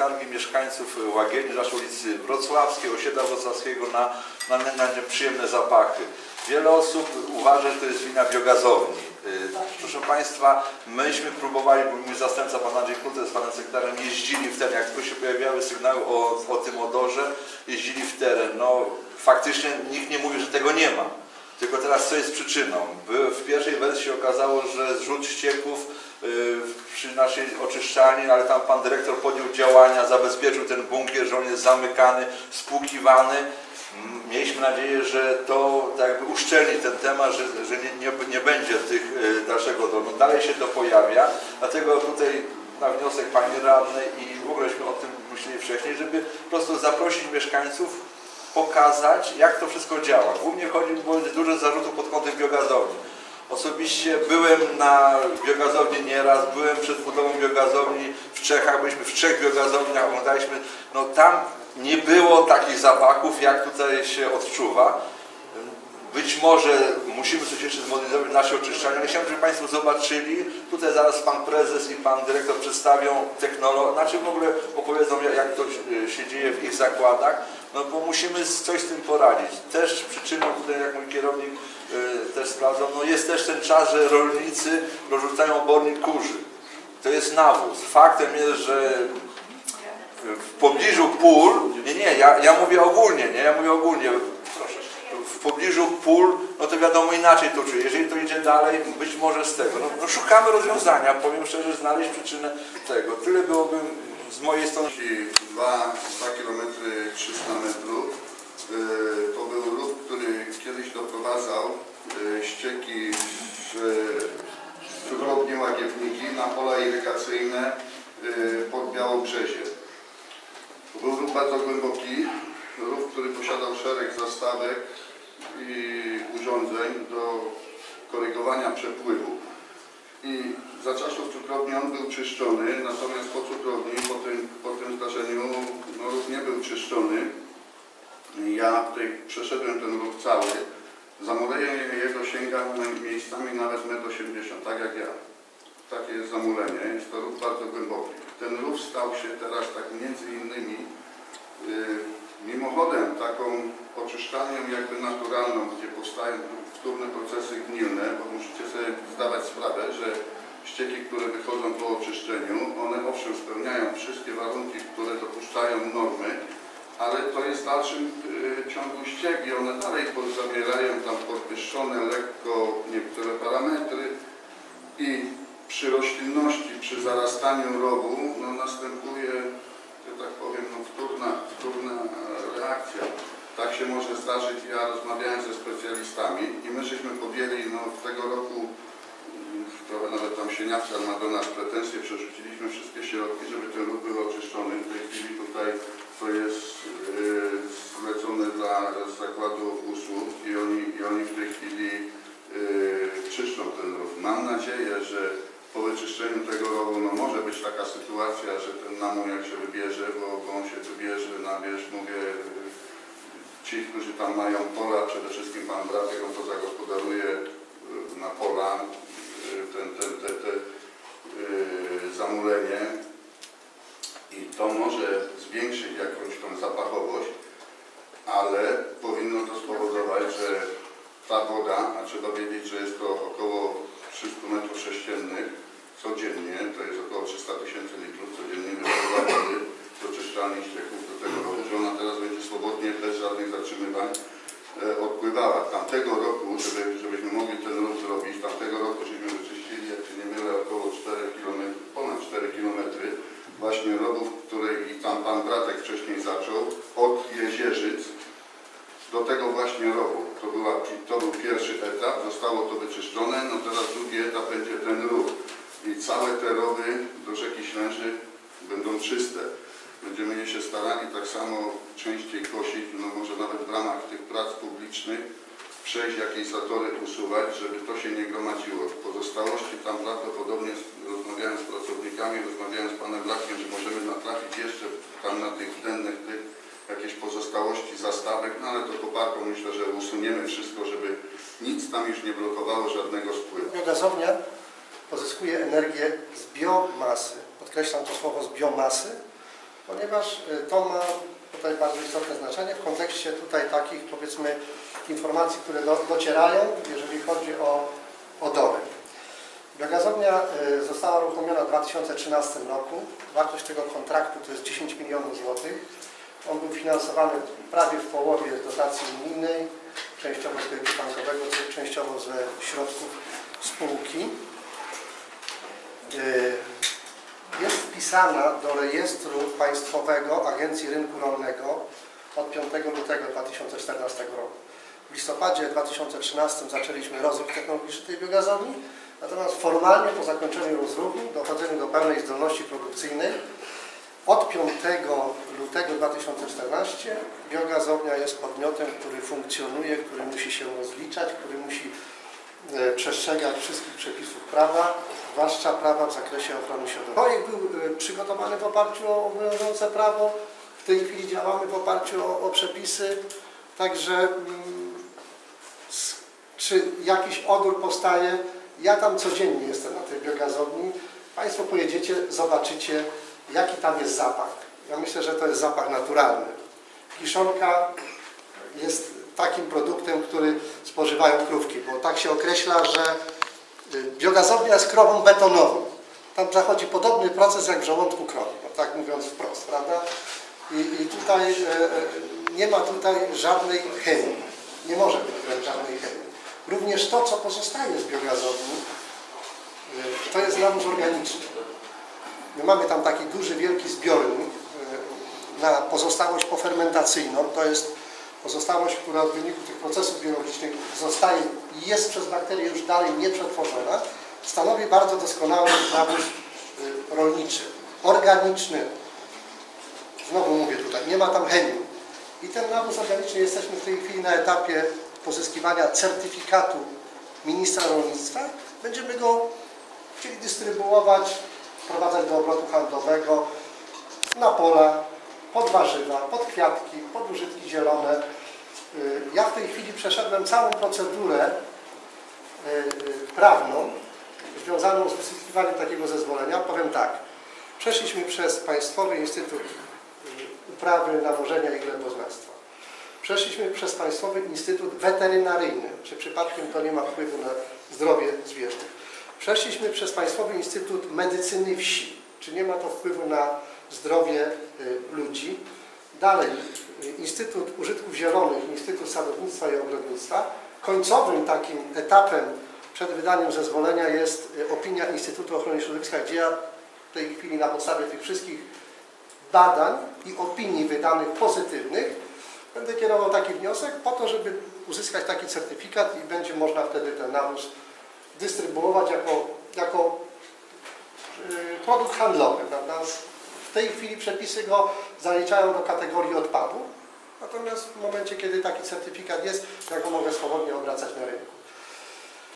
skargi mieszkańców Łagieni, zwłaszcza ulicy Wrocławskiej, osiedla wrocławskiego na, na, na nieprzyjemne zapachy. Wiele osób uważa, że to jest wina biogazowni. Y, Proszę Państwa, myśmy próbowali, bo mój zastępca, pan Andrzej Kluter z panem sekretarem jeździli w teren, jak tylko się pojawiały sygnały o, o tym odorze, jeździli w teren. No faktycznie nikt nie mówi, że tego nie ma. Tylko teraz co jest przyczyną? W pierwszej wersji okazało, że zrzut ścieków przy naszej oczyszczalni, ale tam pan dyrektor podjął działania, zabezpieczył ten bunkier, że on jest zamykany, spłukiwany. Mm, Mieliśmy nadzieję, że to tak jakby uszczelni ten temat, że, że nie, nie, nie będzie tych y, dalszego domu. Dalej się to pojawia, dlatego tutaj na wniosek pani radnej i w ogóleśmy o tym myśleli wcześniej, żeby po prostu zaprosić mieszkańców pokazać, jak to wszystko działa. Głównie chodzi, bo jest dużo zarzutów pod kątem biogazowni. Osobiście byłem na biogazowni nieraz, byłem przed budową biogazowni w Czechach, byliśmy w trzech biogazowniach, oglądaliśmy, no tam nie było takich zapachów, jak tutaj się odczuwa. Być może musimy coś jeszcze zmodernizować nasze oczyszczanie, ale chciałbym, żeby Państwo zobaczyli. Tutaj zaraz Pan Prezes i Pan Dyrektor przedstawią technologię, znaczy w ogóle opowiedzą, jak- to się dzieje w ich zakładach, no bo musimy coś z tym poradzić. Też przyczyną tutaj, jak mój kierownik y, też sprawdzał, no jest też ten czas, że rolnicy rozrzucają obornik kurzy. To jest nawóz. Faktem jest, że w pobliżu pól, nie, nie, ja, ja mówię ogólnie, nie, ja mówię ogólnie, w pobliżu pól, no to wiadomo inaczej to czuję. Jeżeli to idzie dalej, być może z tego. No, no szukamy rozwiązania, powiem szczerze, znaleźć przyczynę tego. Tyle byłoby mojej strony. 2, 2 km 300 metrów. Y, To był ruch, który kiedyś doprowadzał y, ścieki z cukrowni Łagiewniki na pola irygacyjne y, pod Białobrzezie. To był ruch bardzo głęboki, ruch, który posiadał szereg zastawek i urządzeń do korygowania przepływu. I za czasów cukrowni on był czyszczony, natomiast po cukrowni, po tym, po tym zdarzeniu, no, nie był czyszczony. Ja tutaj przeszedłem ten ruch cały. Zamulenie jego sięga miejscami nawet 1,80 m, tak jak ja. Takie jest zamulenie, jest to ruch bardzo głęboki. Ten ruch stał się teraz tak między innymi y, mimochodem taką oczyszczalnią jakby naturalną, gdzie powstają wtórne procesy gnilne, bo musicie sobie zdawać sprawę, że ścieki, które wychodzą po oczyszczeniu, one owszem spełniają wszystkie warunki, które dopuszczają normy, ale to jest w dalszym y, ciągu ściek i one dalej zawierają tam podwyższone lekko niektóre parametry i przy roślinności, przy zarastaniu rowu, no następuje, że tak powiem, no wtórna, wtórna e, reakcja. Tak się może zdarzyć. Ja rozmawiałem ze specjalistami i my żeśmy podjęli no, tego roku, tam Sieniawka ma pretensje, przerzuciliśmy wszystkie środki, żeby ten ruch był oczyszczony. W tej chwili tutaj to jest yy, zlecone dla zakładu usług i oni, i oni w tej chwili yy, czyszczą ten ruch. Mam nadzieję, że po wyczyszczeniu tego rowu no może być taka sytuacja, że ten namój jak się wybierze, bo, bo on się wybierze na wierzch, mówię, yy, ci, którzy tam mają pola, przede wszystkim pan Bratek, on to zagospodaruje na pola, ten, ten, te, te i to może zwiększyć jakąś tą zapachowość, ale powinno to spowodować, że ta woda, a trzeba wiedzieć, że jest to około 300 metrów sześciennych codziennie, to jest około 300 tysięcy litrów codziennie wypływa wody do czyszczalni ścieków do tego roku, że ona teraz będzie swobodnie, bez żadnych zatrzymywań e, odpływała. Tamtego roku, żeby, żebyśmy mogli ten ruch zrobić, tamtego roku żeśmy wyczyścili, jak się nie mylę, około 4 km, ponad 4 km właśnie rowów, której i tam pan Bratek wcześniej zaczął, od Jezierzyc do tego właśnie rowu. To, była, to był pierwszy etap, zostało to wyczyszczone, no teraz drugi etap będzie ten ruch. I całe te rowy do rzeki Ślęży będą czyste. Będziemy się starali tak samo częściej kosić, no może nawet w ramach tych prac publicznych przejść jakieś zatory usuwać, żeby to się nie gromadziło. Pozostałości tam prawdopodobnie rozmawiałem z pracownikami, rozmawiałem z panem Lakiem, że możemy natrafić jeszcze tam na tych dennych tych jakieś pozostałości zastawek, no ale to koparką myślę, że usuniemy wszystko, żeby nic tam już nie blokowało żadnego spływu. Biogazownia pozyskuje energię z biomasy. Podkreślam to słowo z biomasy, ponieważ y, to ma tutaj bardzo istotne znaczenie w kontekście tutaj takich powiedzmy informacji, które do, docierają, jeżeli chodzi o, o domy. Biogazownia y, została uruchomiona w 2013 roku. Wartość tego kontraktu to jest 10 milionów złotych. On był finansowany prawie w połowie z dotacji unijnej, częściowo z kredytu bankowego, częściowo ze środków spółki. Jest wpisana do rejestru państwowego Agencji Rynku Rolnego od 5 lutego 2014 roku. W listopadzie 2013 zaczęliśmy rozwój technologiczny tej biogazowni, natomiast formalnie po zakończeniu rozruchu, dochodzeniu do pełnej zdolności produkcyjnej, od 5 lutego 2014 biogazownia jest podmiotem, który funkcjonuje, który musi się rozliczać, który musi przestrzegać wszystkich przepisów prawa, zwłaszcza prawa w zakresie ochrony środowiska. Projekt był e, przygotowany w oparciu o obowiązujące prawo, w tej chwili działamy w oparciu o, o przepisy, także mm, czy jakiś odór powstaje, ja tam codziennie jestem na tej biogazowni, Państwo pojedziecie, zobaczycie jaki tam jest zapach. Ja myślę, że to jest zapach naturalny. Kiszonka jest takim produktem, który spożywają krówki, bo tak się określa, że y, biogazownia jest krową betonową. Tam zachodzi podobny proces jak w żołądku krowy, tak mówiąc wprost, prawda? I, i tutaj e, e, nie ma tutaj żadnej chemii. Nie może być żadnej chemii. Również to, co pozostaje z biogazowni, y, to jest nawóz organiczny. My mamy tam taki duży, wielki zbiornik y, na pozostałość pofermentacyjną. To jest pozostałość, która w wyniku tych procesów biologicznych zostaje i jest przez bakterie już dalej nieprzetworzona. Stanowi bardzo doskonały nawóz y, rolniczy, organiczny. Znowu mówię tutaj, nie ma tam chemii. I ten nawóz organiczny jesteśmy w tej chwili na etapie pozyskiwania certyfikatu ministra rolnictwa. Będziemy go chcieli dystrybuować, wprowadzać do obrotu handlowego na pola, pod warzywa, pod kwiatki, pod użytki zielone. Y, Ja w tej chwili przeszedłem całą procedurę y, y, prawną związaną z wysyskiwaniem takiego zezwolenia. Powiem tak, przeszliśmy przez Państwowy Instytut Uprawy, Nawożenia i Gleboznawstwa. Przeszliśmy przez Państwowy Instytut Weterynaryjny, czy przypadkiem to nie ma wpływu na zdrowie zwierząt. Przeszliśmy przez Państwowy Instytut Medycyny Wsi, czy nie ma to wpływu na zdrowie y, ludzi. Dalej y, Instytut Użytków Zielonych, Instytut Sadownictwa i Ogrodnictwa. Końcowym takim etapem przed wydaniem zezwolenia jest y, opinia Instytutu Ochrony Środowiska, gdzie ja w tej chwili na podstawie tych wszystkich badań i opinii wydanych pozytywnych będę kierował taki wniosek po to, żeby uzyskać taki certyfikat i będzie można wtedy ten nawóz dystrybuować jako, jako produkt handlowy. Prawda? Tej chwili przepisy go zaliczają do kategorii odpadu, natomiast w momencie, kiedy taki certyfikat jest, ja go mogę swobodnie obracać na rynku.